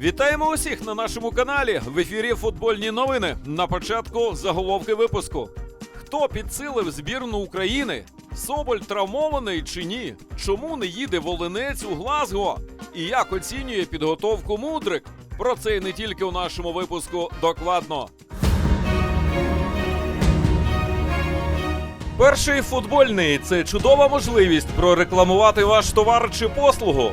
Вітаємо усіх на нашому каналі. В ефірі футбольні новини. На початку заголовки випуску. Хто підсилив збірну України? Соболь травмований чи ні? Чому не їде Волинець у Глазго? І як оцінює підготовку Мудрик? Про це і не тільки у нашому випуску докладно. Перший футбольний це чудова можливість прорекламувати ваш товар чи послугу.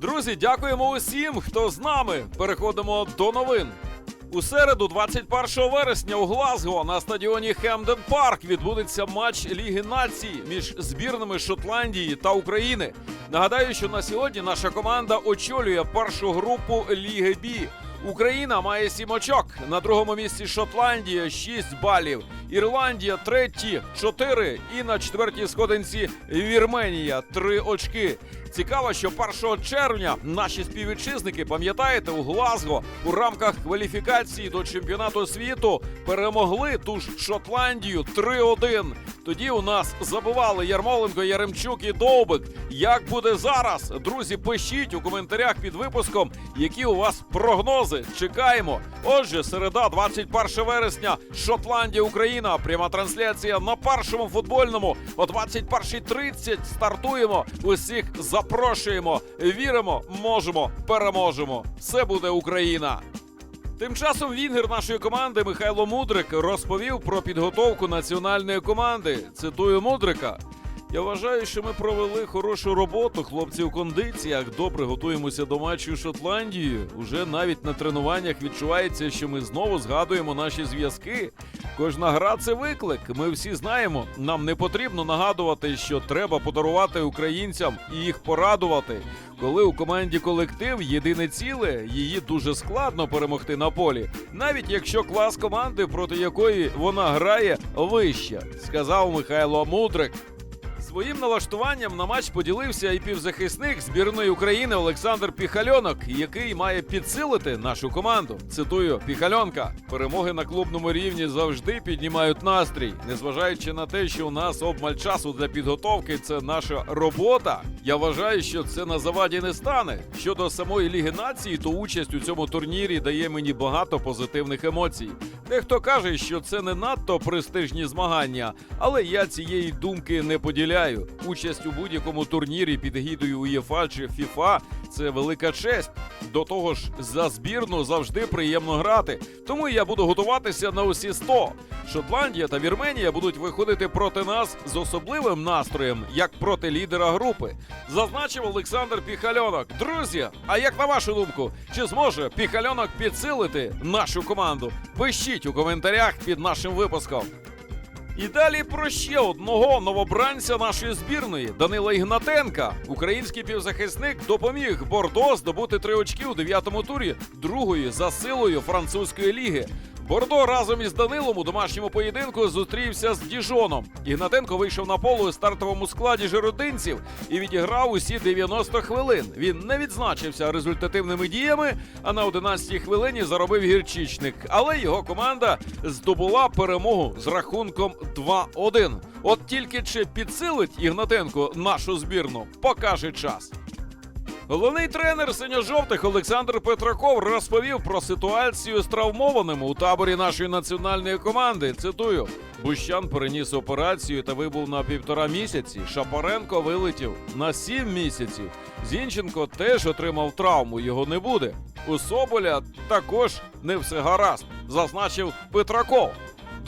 Друзі, дякуємо усім, хто з нами. Переходимо до новин. У середу, 21 вересня, у Глазго на стадіоні Хемден Парк відбудеться матч Ліги націй між збірними Шотландії та України. Нагадаю, що на сьогодні наша команда очолює першу групу Ліги Бі. Україна має сім очок. На другому місці Шотландія 6 балів. Ірландія третій 4. І на четвертій сходинці Вірменія 3 очки. Цікаво, що 1 червня наші співвітчизники, пам'ятаєте, у Глазго у рамках кваліфікації до чемпіонату світу перемогли ту ж Шотландію 3-1. Тоді у нас забували Ярмоленко, Яремчук і Довбик. Як буде зараз? Друзі, пишіть у коментарях під випуском, які у вас прогнози. Чекаємо. Отже, середа, 21 вересня, Шотландія, Україна. Пряма трансляція на першому футбольному о 21.30 стартуємо. Усіх запрошуємо. Віримо, можемо, переможемо. Все буде Україна. Тим часом вінгер нашої команди Михайло Мудрик розповів про підготовку національної команди. Цитую Мудрика. Я вважаю, що ми провели хорошу роботу. Хлопці у кондиціях добре готуємося до матчу з Шотландією. Уже навіть на тренуваннях відчувається, що ми знову згадуємо наші зв'язки. Кожна гра це виклик. Ми всі знаємо. Нам не потрібно нагадувати, що треба подарувати українцям і їх порадувати. Коли у команді колектив єдине ціле, її дуже складно перемогти на полі, навіть якщо клас команди, проти якої вона грає, вища, сказав Михайло Мудрик. Своїм налаштуванням на матч поділився і півзахисник збірної України Олександр Піхальонок, який має підсилити нашу команду. Цитую Піхальонка: перемоги на клубному рівні завжди піднімають настрій, незважаючи на те, що у нас обмаль часу для підготовки, це наша робота. Я вважаю, що це на заваді не стане. Щодо самої ліги нації, то участь у цьому турнірі дає мені багато позитивних емоцій. Дехто каже, що це не надто престижні змагання, але я цієї думки не поділяю. Участь у будь-якому турнірі під гідою УЄФА чи ФІФА це велика честь. До того ж, за збірну завжди приємно грати. Тому я буду готуватися на усі 100. Шотландія та Вірменія будуть виходити проти нас з особливим настроєм, як проти лідера групи. Зазначив Олександр Піхальонок. Друзі, а як на вашу думку, чи зможе Піхальонок підсилити нашу команду? Пишіть у коментарях під нашим випуском. І далі про ще одного новобранця нашої збірної Данила Ігнатенка. Український півзахисник допоміг Бордо здобути три очки у дев'ятому турі другої за силою французької ліги. Бордо разом із Данилом у домашньому поєдинку зустрівся з Діжоном. Ігнатенко вийшов на поле у стартовому складі жиродинців і відіграв усі 90 хвилин. Він не відзначився результативними діями, а на 11-й хвилині заробив гірчичник. Але його команда здобула перемогу з рахунком 2-1. От тільки чи підсилить Ігнатенко нашу збірну, покаже час. Головний тренер синьо-жовтих Олександр Петраков розповів про ситуацію з травмованим у таборі нашої національної команди. Цитую: Бущан переніс операцію та вибув на півтора місяці. Шапаренко вилетів на сім місяців. Зінченко теж отримав травму. Його не буде. У Соболя також не все гаразд, зазначив Петраков.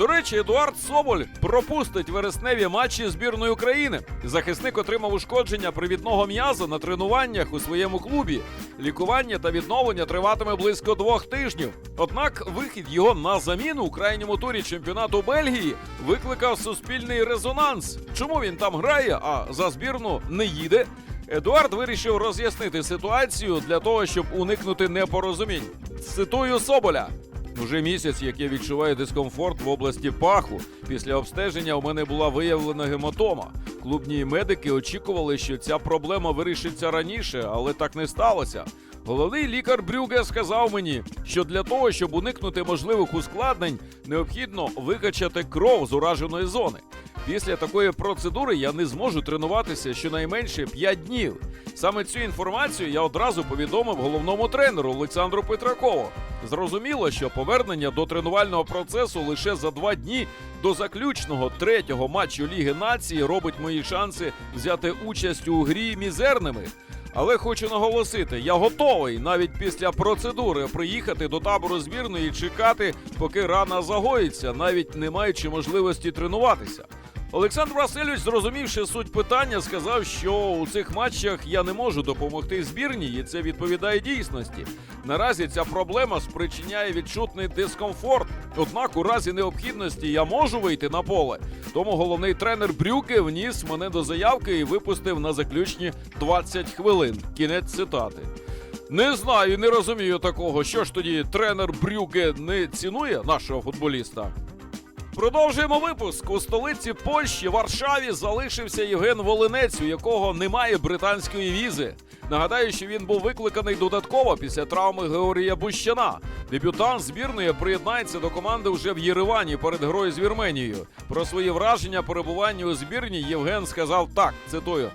До речі, Едуард Соболь пропустить вересневі матчі збірної України. Захисник отримав ушкодження привідного м'яза на тренуваннях у своєму клубі. Лікування та відновлення триватиме близько двох тижнів. Однак вихід його на заміну у крайньому турі чемпіонату Бельгії викликав суспільний резонанс. Чому він там грає, а за збірну не їде? Едуард вирішив роз'яснити ситуацію для того, щоб уникнути непорозумінь. Цитую Соболя. Уже місяць, як я відчуваю дискомфорт в області паху. Після обстеження у мене була виявлена гематома. Клубні медики очікували, що ця проблема вирішиться раніше, але так не сталося. Головний лікар Брюге сказав мені, що для того, щоб уникнути можливих ускладнень, необхідно викачати кров з ураженої зони. Після такої процедури я не зможу тренуватися щонайменше 5 днів. Саме цю інформацію я одразу повідомив головному тренеру Олександру Петракову. Зрозуміло, що повернення до тренувального процесу лише за два дні до заключного третього матчу Ліги нації робить мої шанси взяти участь у грі мізерними. Але хочу наголосити, я готовий навіть після процедури приїхати до табору збірної і чекати, поки рана загоїться, навіть не маючи можливості тренуватися. Олександр Васильович, зрозумівши суть питання, сказав, що у цих матчах я не можу допомогти збірній, і це відповідає дійсності. Наразі ця проблема спричиняє відчутний дискомфорт. Однак, у разі необхідності я можу вийти на поле. Тому головний тренер Брюки вніс мене до заявки і випустив на заключні 20 хвилин. Кінець цитати. Не знаю, не розумію такого. Що ж тоді тренер Брюге не цінує нашого футболіста? Продовжуємо випуск. У столиці Польщі Варшаві залишився Євген Волинець, у якого немає британської візи. Нагадаю, що він був викликаний додатково після травми Георгія Бущана. Дебютант збірної приєднається до команди вже в Єревані перед грою з Вірменією. Про свої враження перебування у збірні Євген сказав так: цитую.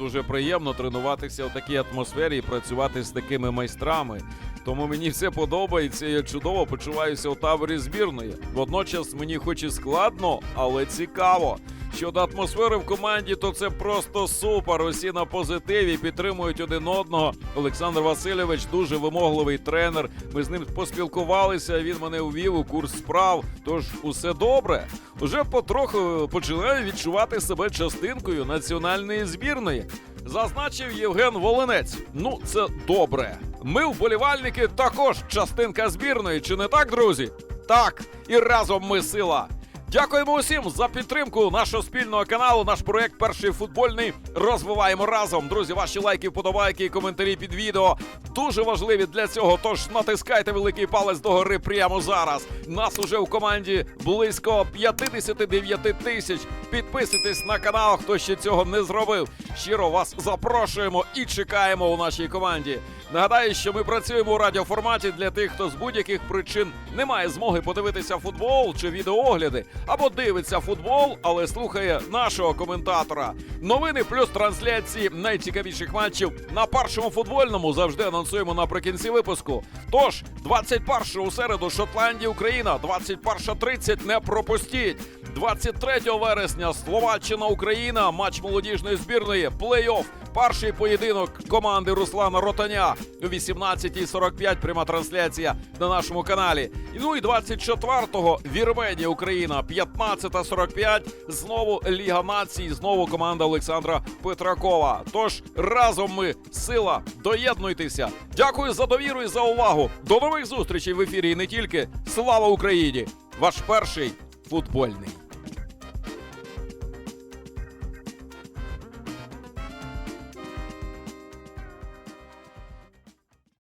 Дуже приємно тренуватися в такій атмосфері і працювати з такими майстрами. Тому мені все подобається. Я чудово почуваюся у таборі збірної. Водночас мені хоч і складно, але цікаво. Щодо атмосфери в команді, то це просто супер. Усі на позитиві підтримують один одного. Олександр Васильович дуже вимогливий тренер. Ми з ним поспілкувалися. Він мене увів у курс справ. Тож усе добре. Уже потроху починаю відчувати себе частинкою національної збірної. Зазначив Євген Волинець. Ну, це добре. Ми, вболівальники, також частинка збірної, чи не так, друзі? Так, і разом ми сила. Дякуємо усім за підтримку нашого спільного каналу. Наш проект перший футбольний розвиваємо разом. Друзі, ваші лайки, вподобайки і коментарі під відео дуже важливі для цього. Тож натискайте великий палець догори прямо зараз. Нас уже в команді близько 59 тисяч. Підписуйтесь на канал, хто ще цього не зробив. Щиро вас запрошуємо і чекаємо у нашій команді. Нагадаю, що ми працюємо у радіоформаті для тих, хто з будь-яких причин не має змоги подивитися футбол чи відеоогляди, або дивиться футбол, але слухає нашого коментатора. Новини плюс трансляції найцікавіших матчів на першому футбольному завжди анонсуємо наприкінці випуску. Тож, 21 у середу Шотландія, Україна, 21.30 не пропустіть. 23 вересня Словаччина Україна, матч молодіжної збірної, плей-офф. Перший поєдинок команди Руслана Ротаня о 18.45 пряма трансляція на нашому каналі. Ну і 24-го Вірменія Україна, 15.45. Знову Ліга націй, знову команда Олександра Петракова. Тож разом ми сила, доєднуйтеся. Дякую за довіру і за увагу. До нових зустрічей в ефірі. І не тільки слава Україні! Ваш перший футбольний.